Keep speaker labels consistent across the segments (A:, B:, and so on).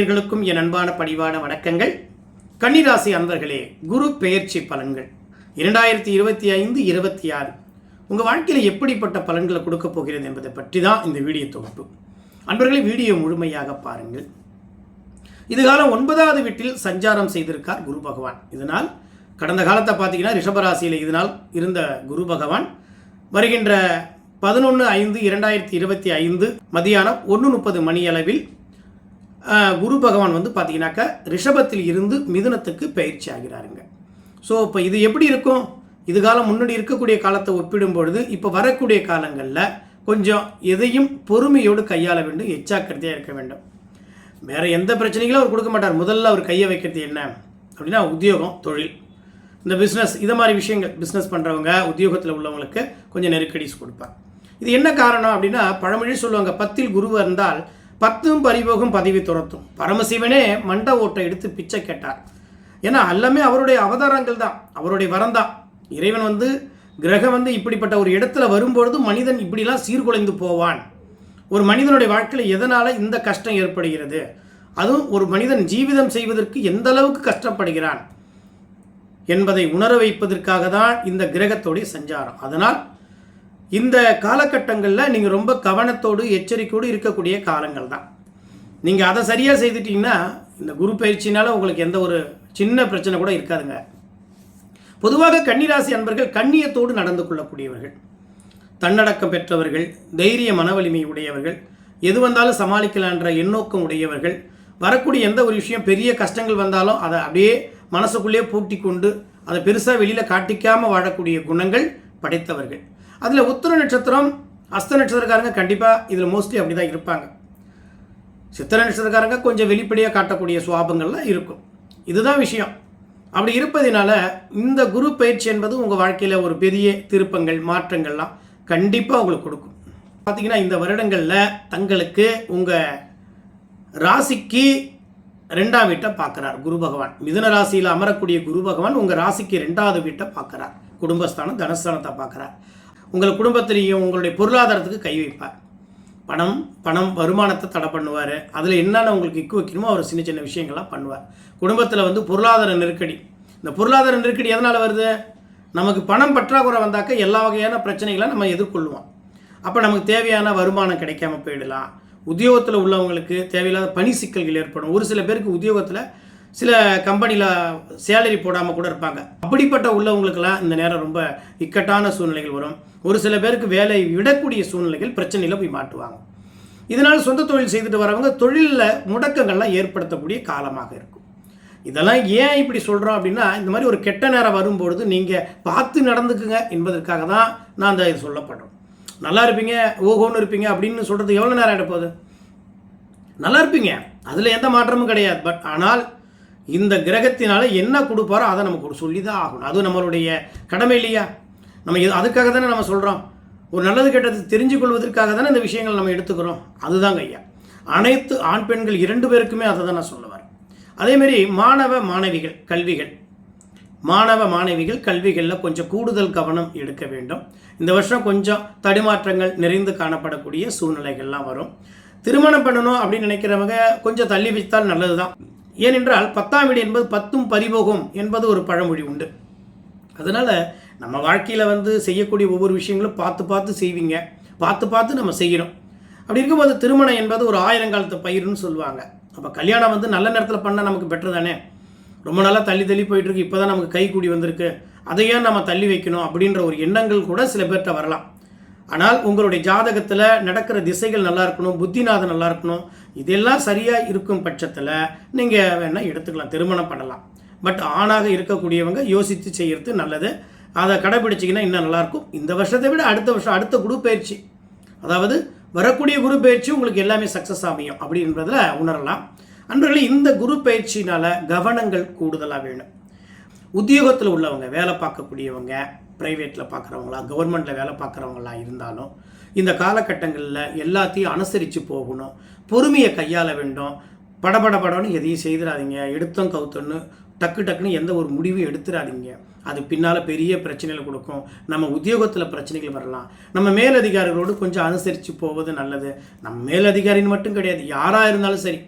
A: நேயர்களுக்கும் என் அன்பான பணிவான வணக்கங்கள். கன்னிராசி அன்பர்களே குரு பெயர்ச்சி பலன்கள். இரண்டாயிரத்தி இருபத்தி ஐந்து இருபத்தி ஆறு. உங்கள் வாழ்க்கையில் எப்படிப்பட்ட பலன்களை கொடுக்க போகிறது என்பதை பற்றி தான் இந்த வீடியோ தொகுப்பு. அன்பர்களே வீடியோ முழுமையாக பாருங்கள். இதுகாலம் ஒன்பதாவது வீட்டில் சஞ்சாரம் செய்திருக்கார் குரு பகவான். இதனால் கடந்த காலத்தை பார்த்தீங்கன்னா ரிஷபராசியில் இதனால் இருந்த குரு பகவான். வருகின்ற பதினொன்று ஐந்து இரண்டாயிரத்தி இருபத்தி ஐந்து மதியானம் ஒன்று முப்பது மணியளவில் குரு பகவான் வந்து பார்த்தீங்கன்னாக்கா ரிஷபத்தில் இருந்து மிதுனத்துக்கு பயிற்சி ஆகிறாருங்க. ஸோ இப்போ இது எப்படி இருக்கும்? இது காலம் முன்னாடி இருக்கக்கூடிய காலத்தை ஒப்பிடும் பொழுது இப்போ வரக்கூடிய காலங்களில் கொஞ்சம் எதையும் பொறுமையோடு கையாள வேண்டும் எச்சாக்கிரதையாக இருக்க வேண்டும். வேறு எந்த பிரச்சனைகளும் அவர் கொடுக்க மாட்டார். முதல்ல அவர் கையை வைக்கிறது என்ன? அப்படின்னா உத்தியோகம் தொழில். இந்த பிஸ்னஸ் இதை மாதிரி விஷயங்கள் பிஸ்னஸ் பண்ணுறவங்க உத்தியோகத்தில் உள்ளவங்களுக்கு கொஞ்சம் நெருக்கடிஸ் கொடுப்பார். இது என்ன காரணம் அப்படின்னா பழமொழி சொல்லுவாங்க பத்தில் குரு இருந்தால் பத்தும் பறிபோகும் பதவி துரத்தும். பரமசிவனே மண்ட ஓட்டை எடுத்து பிச்சை கேட்டார். ஏன்னா எல்லாமே அவருடைய அவதாரங்கள் தான் அவருடைய வரம் தான். இறைவன் வந்து கிரகம் வந்து இப்படிப்பட்ட ஒரு இடத்துல வரும்பொழுது மனிதன் இப்படிலாம் சீர்குலைந்து போவான். ஒரு மனிதனுடைய வாழ்க்கையில் எதனால் இந்த கஷ்டம் ஏற்படுகிறது? அதுவும் ஒரு மனிதன் ஜீவிதம் செய்வதற்கு எந்த அளவுக்கு கஷ்டப்படுகிறான்? என்பதை உணர வைப்பதற்காக தான் இந்த கிரகத்தோடைய சஞ்சாரம். அதனால் இந்த காலகட்டங்களில் நீங்கள் ரொம்ப கவனத்தோடு எச்சரிக்கையோடு இருக்கக்கூடிய காலங்கள் தான் நீங்கள் அதை சரியாக செய்துட்டீங்கன்னா இந்த குரு பயிற்சினால் உங்களுக்கு எந்த ஒரு சின்ன பிரச்சனை கூட இருக்காதுங்க. பொதுவாக கன்னிராசி அன்பர்கள் கண்ணியத்தோடு நடந்து கொள்ளக்கூடியவர்கள். தன்னடக்கம் பெற்றவர்கள் தைரிய மனவலிமை உடையவர்கள் எது வந்தாலும் சமாளிக்கலான்ற எண்ணோக்கம் உடையவர்கள் வரக்கூடிய எந்த ஒரு விஷயம் பெரிய கஷ்டங்கள் வந்தாலும் அதை அப்படியே மனசுக்குள்ளே பூட்டி கொண்டு அதை பெருசாக வெளியில் காட்டிக்காமல் வாழக்கூடிய குணங்கள் படைத்தவர்கள். அதில் உத்தர நட்சத்திரம் அஸ்த நட்சத்திரக்காரங்க கண்டிப்பாக இதில் மோஸ்ட்லி அப்படி தான் இருப்பாங்க. சித்திர நட்சத்திரக்காரங்க கொஞ்சம் வெளிப்படையாக காட்டக்கூடிய சுவாபங்கள்லாம் இருக்கும். இதுதான் விஷயம். அப்படி இருப்பதினால இந்த குரு பயிற்சி என்பது உங்கள் வாழ்க்கையில் ஒரு பெரிய திருப்பங்கள் மாற்றங்கள்லாம் கண்டிப்பாக உங்களுக்கு கொடுக்கும். பார்த்தீங்கன்னா இந்த வருடங்களில் தங்களுக்கு உங்கள் ராசிக்கு ரெண்டாம் வீட்டை பார்க்குறார் குரு பகவான். மிதுன ராசியில் அமரக்கூடிய குரு பகவான் உங்கள் ராசிக்கு ரெண்டாவது வீட்டை பார்க்குறார். குடும்பஸ்தானம் தனஸ்தானத்தை பார்க்குறார். உங்கள் குடும்பத்திலையும் உங்களுடைய பொருளாதாரத்துக்கு கை வைப்பார். பணம் பணம் வருமானத்தை தடை பண்ணுவார். அதில் என்னென்ன உங்களுக்கு இக்கு வைக்கணுமோ அவர் சின்ன சின்ன விஷயங்கள்லாம் பண்ணுவார். குடும்பத்தில் வந்து பொருளாதார நெருக்கடி. இந்த பொருளாதார நெருக்கடி எதனால் வருது? நமக்கு பணம் பற்றாக்குறை வந்தாக்க எல்லா வகையான பிரச்சனைகளை நம்ம எதிர்கொள்ளுவோம். அப்போ நமக்கு தேவையான வருமானம் கிடைக்காம போயிடலாம். உத்தியோகத்தில் உள்ளவங்களுக்கு தேவையில்லாத பணி சிக்கல்கள் ஏற்படும். ஒரு சில பேருக்கு உத்தியோகத்தில் சில கம்பெனியில் சேலரி போடாமல் கூட இருப்பாங்க. அப்படிப்பட்ட உள்ளவங்களுக்கெல்லாம் இந்த நேரம் ரொம்ப இக்கட்டான சூழ்நிலைகள் வரும். ஒரு சில பேருக்கு வேலை விடக்கூடிய சூழ்நிலைகள் பிரச்சனையில் போய் மாட்டுவாங்க. இதனால் சொந்த தொழில் செய்துட்டு வரவங்க தொழிலில் முடக்கங்கள்லாம் ஏற்படுத்தக்கூடிய காலமாக இருக்கும். இதெல்லாம் ஏன் இப்படி சொல்கிறோம் அப்படின்னா இந்த மாதிரி ஒரு கெட்ட நேரம் வரும்பொழுது நீங்கள் பார்த்து நடந்துக்குங்க என்பதற்காக தான் நான் அந்த இது சொல்லப்படுறோம். நல்லா இருப்பீங்க ஓஹோன்னு இருப்பீங்க அப்படின்னு சொல்கிறது எவ்வளோ நேரம் ஆகிட போகுது நல்லா இருப்பீங்க. அதில் எந்த மாற்றமும் கிடையாது. பட் ஆனால் இந்த கிரகத்தினால என்ன கொடுப்பாரோ அதை நமக்கு ஒரு சொல்லி தான் ஆகணும். அது நம்மளுடைய கடமை இல்லையா? நம்ம அதுக்காக தானே நம்ம சொல்கிறோம் ஒரு நல்லது கெட்டது தெரிஞ்சு கொள்வதற்காக தானே இந்த விஷயங்கள் நம்ம எடுத்துக்கிறோம். அதுதாங்க ஐயா. அனைத்து ஆண் பெண்கள் இரண்டு பேருக்குமே அதை தான் நான் அதேமாரி மாணவ மாணவிகள் கல்விகள். மாணவ மாணவிகள் கல்விகளில் கொஞ்சம் கூடுதல் கவனம் எடுக்க வேண்டும். இந்த வருஷம் கொஞ்சம் தடுமாற்றங்கள் நிறைந்து காணப்படக்கூடிய சூழ்நிலைகள்லாம் வரும். திருமணம் பண்ணணும் அப்படின்னு நினைக்கிறவங்க கொஞ்சம் தள்ளி வைத்தால் நல்லது தான் ஏனென்றால் பத்தாம் வீடு என்பது பத்தும் பறிபோகும் என்பது ஒரு பழமொழி உண்டு. அதனால் நம்ம வாழ்க்கையில் வந்து செய்யக்கூடிய ஒவ்வொரு விஷயங்களும் பார்த்து பார்த்து செய்வீங்க. பார்த்து பார்த்து நம்ம செய்யணும். அப்படி இருக்கும்போது திருமணம் என்பது ஒரு ஆயிரங்காலத்து பயிர்னு சொல்லுவாங்க. அப்போ கல்யாணம் வந்து நல்ல நேரத்தில் பண்ணால் நமக்கு பெட்டர் தானே? ரொம்ப நாளாக தள்ளி தள்ளி போயிட்டுருக்கு. இப்போ தான் நமக்கு கை கூடி வந்திருக்கு. அதை ஏன் நம்ம தள்ளி வைக்கணும் அப்படின்ற ஒரு எண்ணங்கள் கூட சில பேர்கிட்ட வரலாம். ஆனால் உங்களுடைய ஜாதகத்தில் நடக்கிற திசைகள் நல்லா இருக்கணும். புத்திநாதம் நல்லா இருக்கணும். இதெல்லாம் சரியாக இருக்கும் பட்சத்தில் நீங்கள் வேணால் எடுத்துக்கலாம் திருமணம் பண்ணலாம். பட் ஆணாக இருக்கக்கூடியவங்க யோசித்து செய்கிறது நல்லது. அதை கடைபிடிச்சிங்கன்னா இன்னும் நல்லாயிருக்கும் இந்த வருஷத்தை விட அடுத்த வருஷம் அடுத்த குரு பயிற்சி. அதாவது வரக்கூடிய குரு பயிற்சி உங்களுக்கு எல்லாமே சக்ஸஸ் அமையும் அப்படின்றதில் உணரலாம். அன்பர்களே இந்த குரு பயிற்சினால் கவனங்கள் கூடுதலாக வேணும். உத்தியோகத்தில் உள்ளவங்க வேலை பார்க்கக்கூடியவங்க ப்ரைவேட்டில் பார்க்குறவங்களா கவர்மெண்ட்டில் வேலை பார்க்குறவங்களா இருந்தாலும் இந்த காலகட்டங்களில் எல்லாத்தையும் அனுசரித்து போகணும். பொறுமையை கையாள வேண்டும். படபடபடன்னு எதையும் செய்திடாதீங்க எடுத்தோம் கவுத்தோன்னு டக்கு டக்குன்னு எந்த ஒரு முடிவும் எடுத்துடாதீங்க அது பின்னால் பெரிய பிரச்சனைகள் கொடுக்கும். நம்ம உத்தியோகத்தில் பிரச்சனைகள் வரலாம். நம்ம மேலதிகாரிகளோடு கொஞ்சம் அனுசரித்து போவது நல்லது. நம்ம மேலதிகாரின்னு மட்டும் கிடையாது. யாராக இருந்தாலும் சரி.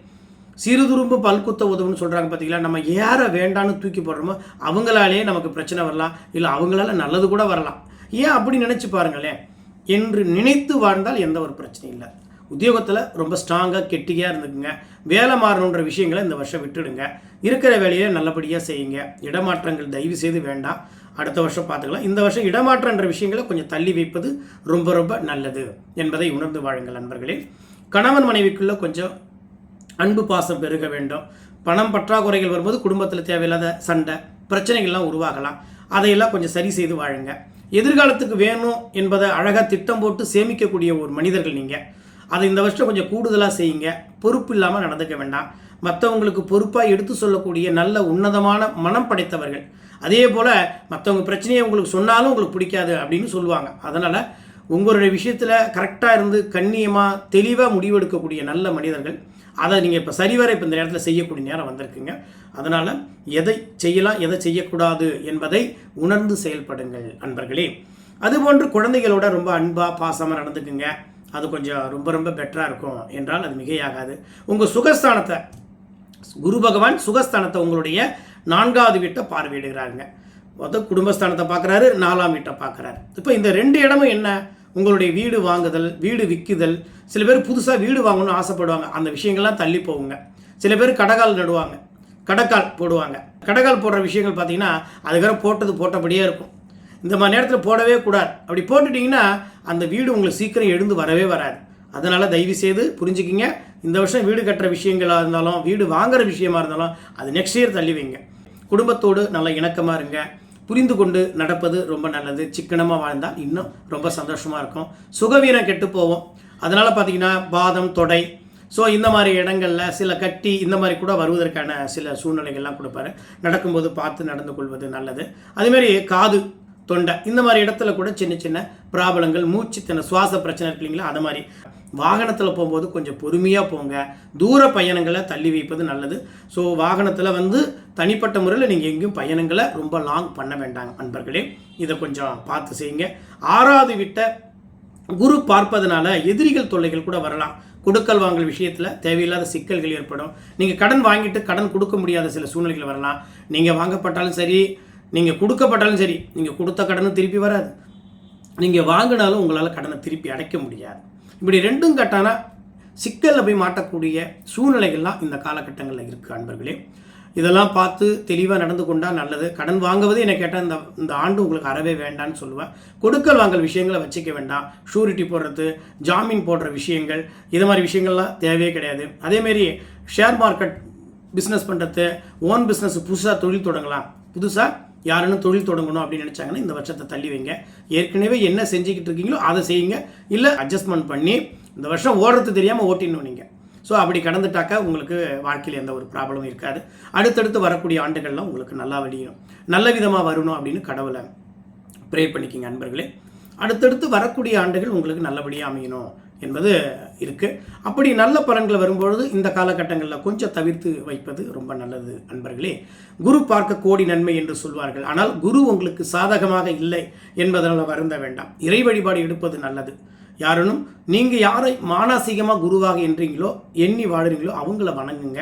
A: சிறுதுரும்பு பல்குத்த உதவுன்னு சொல்கிறாங்க பார்த்தீங்களா நம்ம யாரை வேண்டான்னு தூக்கி போடுறோமோ அவங்களாலேயே நமக்கு பிரச்சனை வரலாம். இல்லை அவங்களால நல்லது கூட வரலாம். ஏன் அப்படி நினச்சி பாருங்களேன். என்று நினைத்து வாழ்ந்தால் எந்த ஒரு பிரச்சனையும் இல்லை. உத்தியோகத்தில் ரொம்ப ஸ்ட்ராங்காக கெட்டியாக இருந்துக்குங்க. வேலை மாறணுன்ற விஷயங்களை இந்த வருஷம் விட்டுடுங்க. இருக்கிற வேலையை நல்லபடியாக செய்யுங்க. இடமாற்றங்கள் தயவு செய்து வேண்டாம். அடுத்த வருஷம் பார்த்துக்கலாம். இந்த வருஷம் இடமாற்றன்ற விஷயங்களை கொஞ்சம் தள்ளி வைப்பது ரொம்ப ரொம்ப நல்லது என்பதை உணர்ந்து வாழுங்கள் நண்பர்களே. கணவன் மனைவிக்குள்ளே கொஞ்சம் அன்பு பாசம் பெருக வேண்டும். பணம் பற்றாக்குறைகள் வரும்போது குடும்பத்தில் தேவையில்லாத சண்டை பிரச்சனைகள்லாம் உருவாகலாம். அதையெல்லாம் கொஞ்சம் சரி செய்து வாழுங்க. எதிர்காலத்துக்கு வேணும் என்பதை அழகாக திட்டம் போட்டு சேமிக்கக்கூடிய ஒரு மனிதர்கள் நீங்கள் அதை இந்த வருஷம் கொஞ்சம் கூடுதலாக செய்யுங்க. பொறுப்பு இல்லாமல் நடந்துக்க வேண்டாம். மற்றவங்களுக்கு பொறுப்பாக எடுத்து சொல்லக்கூடிய நல்ல உன்னதமான மனம் படைத்தவர்கள். அதே போல் மற்றவங்க பிரச்சனையை உங்களுக்கு சொன்னாலும் உங்களுக்கு பிடிக்காது அப்படின்னு சொல்லுவாங்க. அதனால் உங்களுடைய விஷயத்தில் கரெக்டாக இருந்து கண்ணியமாக தெளிவாக முடிவெடுக்கக்கூடிய நல்ல மனிதர்கள் அதை நீங்கள் இப்போ சரிவர இப்போ இந்த நேரத்தில் செய்யக்கூடிய நேரம் வந்திருக்குங்க. அதனால் எதை செய்யலாம் எதை செய்யக்கூடாது என்பதை உணர்ந்து செயல்படுங்கள் அன்பர்களே. அதுபோன்று குழந்தைகளோட ரொம்ப அன்பாக பாசமாக நடந்துக்குங்க. அது கொஞ்சம் ரொம்ப ரொம்ப பெட்டராக இருக்கும் என்றால் அது மிகையாகாது. உங்கள் சுகஸ்தானத்தை குரு பகவான் சுகஸ்தானத்தை உங்களுடைய நான்காவது வீட்டை பார்வையிடுகிறாருங்க. மொத்தம் குடும்பஸ்தானத்தை பார்க்குறாரு நாலாம் வீட்டை பார்க்குறாரு. இப்போ இந்த ரெண்டு இடமும் என்ன? உங்களுடைய வீடு வாங்குதல் வீடு விற்குதல் சில பேர் புதுசாக வீடு வாங்கணும்னு ஆசைப்படுவாங்க. அந்த விஷயங்கள்லாம் தள்ளி போகுங்க. சில பேர் கடகால் நடுவாங்க. கடக்கால் போடுவாங்க. கடக்கால் போடுற விஷயங்கள் பார்த்தீங்கன்னா அதுக்கப்புறம் போட்டது போட்டபடியே இருக்கும். இந்த மாதிரி நேரத்தில் போடவே கூடாது. அப்படி போட்டுட்டிங்கன்னா அந்த வீடு உங்களுக்கு சீக்கிரம் எழுந்து வரவே வராது. அதனால் தயவு செய்து புரிஞ்சுக்கிங்க. இந்த வருஷம் வீடு கட்டுற விஷயங்களாக இருந்தாலும் வீடு வாங்குற விஷயமா இருந்தாலும் அது நெக்ஸ்ட் இயர் தள்ளி வைங்க. குடும்பத்தோடு நல்ல இணக்கமாக இருங்க. புரிந்து கொண்டு நடப்பது ரொம்ப நல்லது. சிக்கனமாக வாழ்ந்தால் இன்னும் ரொம்ப சந்தோஷமாக இருக்கும். சுகவீனம் கெட்டு போவோம் அதனால் பார்த்தீங்கன்னா பாதம் தொடை. ஸோ இந்த மாதிரி இடங்களில் சில கட்டி இந்த மாதிரி கூட வருவதற்கான சில சூழ்நிலைகள்லாம் கொடுப்பாரு. நடக்கும்போது பார்த்து நடந்து கொள்வது நல்லது. அதேமாரி காது தொண்டை இந்த மாதிரி இடத்துல கூட சின்ன சின்ன ப்ராப்ளங்கள் மூச்சு தின சுவாச பிரச்சனை இருக்கு இல்லைங்களா? அது மாதிரி. வாகனத்தில் போகும்போது கொஞ்சம் பொறுமையாக போங்க. தூர பயணங்களை தள்ளி வைப்பது நல்லது. ஸோ வாகனத்தில் வந்து தனிப்பட்ட முறையில் நீங்கள் எங்கேயும் பயணங்களை ரொம்ப லாங் பண்ண வேண்டாங்க நண்பர்களே. இதை கொஞ்சம் பார்த்து செய்யுங்க. ஆறாவது விட்ட குரு பார்ப்பதனால எதிரிகள் தொல்லைகள் கூட வரலாம். கொடுக்கல் வாங்கல் விஷயத்தில் தேவையில்லாத சிக்கல்கள் ஏற்படும். நீங்கள் கடன் வாங்கிட்டு கடன் கொடுக்க முடியாத சில சூழ்நிலைகள் வரலாம். நீங்கள் வாங்கப்பட்டாலும் சரி நீங்கள் கொடுக்கப்பட்டாலும் சரி நீங்கள் கொடுத்த கடனும் திருப்பி வராது. நீங்கள் வாங்கினாலும் உங்களால் கடனை திருப்பி அடைக்க முடியாது. இப்படி ரெண்டும் கட்டான சிக்கலில் போய் மாட்டக்கூடிய சூழ்நிலைகள்லாம் இந்த காலகட்டங்களில் இருக்குது அன்பர்களே. இதெல்லாம் பார்த்து தெளிவாக நடந்து கொண்டால் நல்லது. கடன் வாங்குவது என்னை கேட்டால் இந்த இந்த ஆண்டு உங்களுக்கு அறவே வேண்டான்னு சொல்லுவேன் கொடுக்கல் வாங்கல் விஷயங்களை வச்சுக்க வேண்டாம். ஷூரிட்டி போடுறது ஜாமீன் போடுற விஷயங்கள் இது மாதிரி விஷயங்கள்லாம் தேவையே கிடையாது. அதேமாரி ஷேர் மார்க்கெட் பிஸ்னஸ் பண்ணுறது ஓன் பிஸ்னஸ் புதுசாக தொழில் தொடங்கலாம். புதுசாக யாருன்னு தொழில் தொடங்கணும் அப்படின்னு நினச்சாங்கன்னா இந்த வருஷத்தை தள்ளி வைங்க. ஏற்கனவே என்ன செஞ்சுக்கிட்டு இருக்கீங்களோ அதை செய்யுங்க. இல்லை அட்ஜஸ்ட்மெண்ட் பண்ணி இந்த வருஷம் ஓடுறது தெரியாமல் ஓட்டிடணும் நீங்கள் ஸோ அப்படி கடந்துட்டாக்கா உங்களுக்கு வாழ்க்கையில் எந்த ஒரு ப்ராப்ளமும் இருக்காது. அடுத்தடுத்து வரக்கூடிய ஆண்டுகள்லாம் உங்களுக்கு நல்லா வழியும் நல்ல விதமாக வரணும் அப்படின்னு கடவுளை ப்ரே பண்ணிக்கிங்க அன்பர்களே. அடுத்தடுத்து வரக்கூடிய ஆண்டுகள் உங்களுக்கு நல்லபடியாக அமையணும். என்பது இருக்குது அப்படி நல்ல பலன்கள் வரும்பொழுது இந்த காலகட்டங்களில் கொஞ்சம் தவிர்த்து வைப்பது ரொம்ப நல்லது நண்பர்களே குரு பார்க்க கோடி நன்மை என்று சொல்வார்கள். ஆனால் குரு உங்களுக்கு சாதகமாக இல்லை என்பதனால் வருந்த வேண்டாம். இறை வழிபாடு எடுப்பது நல்லது. யாருனும் நீங்கள் யாரை மானசீகமாக குருவாக என்றீங்களோ எண்ணி வாழுறீங்களோ அவங்கள வணங்குங்க.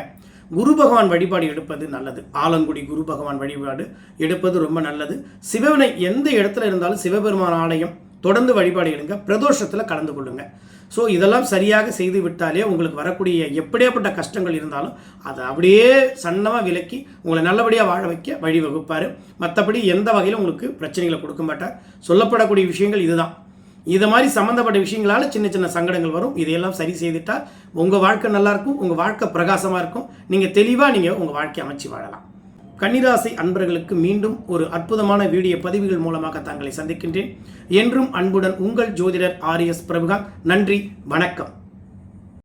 A: குரு பகவான் வழிபாடு எடுப்பது நல்லது. ஆலங்குடி குரு பகவான் வழிபாடு எடுப்பது ரொம்ப நல்லது. சிவனை எந்த இடத்துல இருந்தாலும் சிவபெருமான் ஆலயம் தொடர்ந்து வழிபாடு எடுங்க. பிரதோஷத்தில் கலந்து கொள்ளுங்கள் ஸோ இதெல்லாம் சரியாக செய்து விட்டாலே உங்களுக்கு வரக்கூடிய எப்படியாப்பட்ட கஷ்டங்கள் இருந்தாலும் அதை அப்படியே சன்னமாக விலக்கி உங்களை நல்லபடியாக வாழ வைக்க வழிவகுப்பார் மற்றபடி எந்த வகையிலும் உங்களுக்கு பிரச்சனைகளை கொடுக்க மாட்டார். சொல்லப்படக்கூடிய விஷயங்கள் இதுதான். இது மாதிரி சம்மந்தப்பட்ட விஷயங்களால் சின்ன சின்ன சங்கடங்கள் வரும். இதையெல்லாம் சரி செய்துட்டால் உங்கள் வாழ்க்கை நல்லாயிருக்கும் உங்கள் வாழ்க்கை பிரகாசமாக இருக்கும். நீங்கள் தெளிவாக நீங்கள் உங்கள் வாழ்க்கை அமைச்சு வாழலாம். கன்னிராசி அன்பர்களுக்கு மீண்டும் ஒரு அற்புதமான வீடியோ பதிவுகள் மூலமாக தங்களை சந்திக்கின்றேன். என்றும் அன்புடன் உங்கள் ஜோதிடர் ஆர் எஸ் பிரபுகா நன்றி வணக்கம்.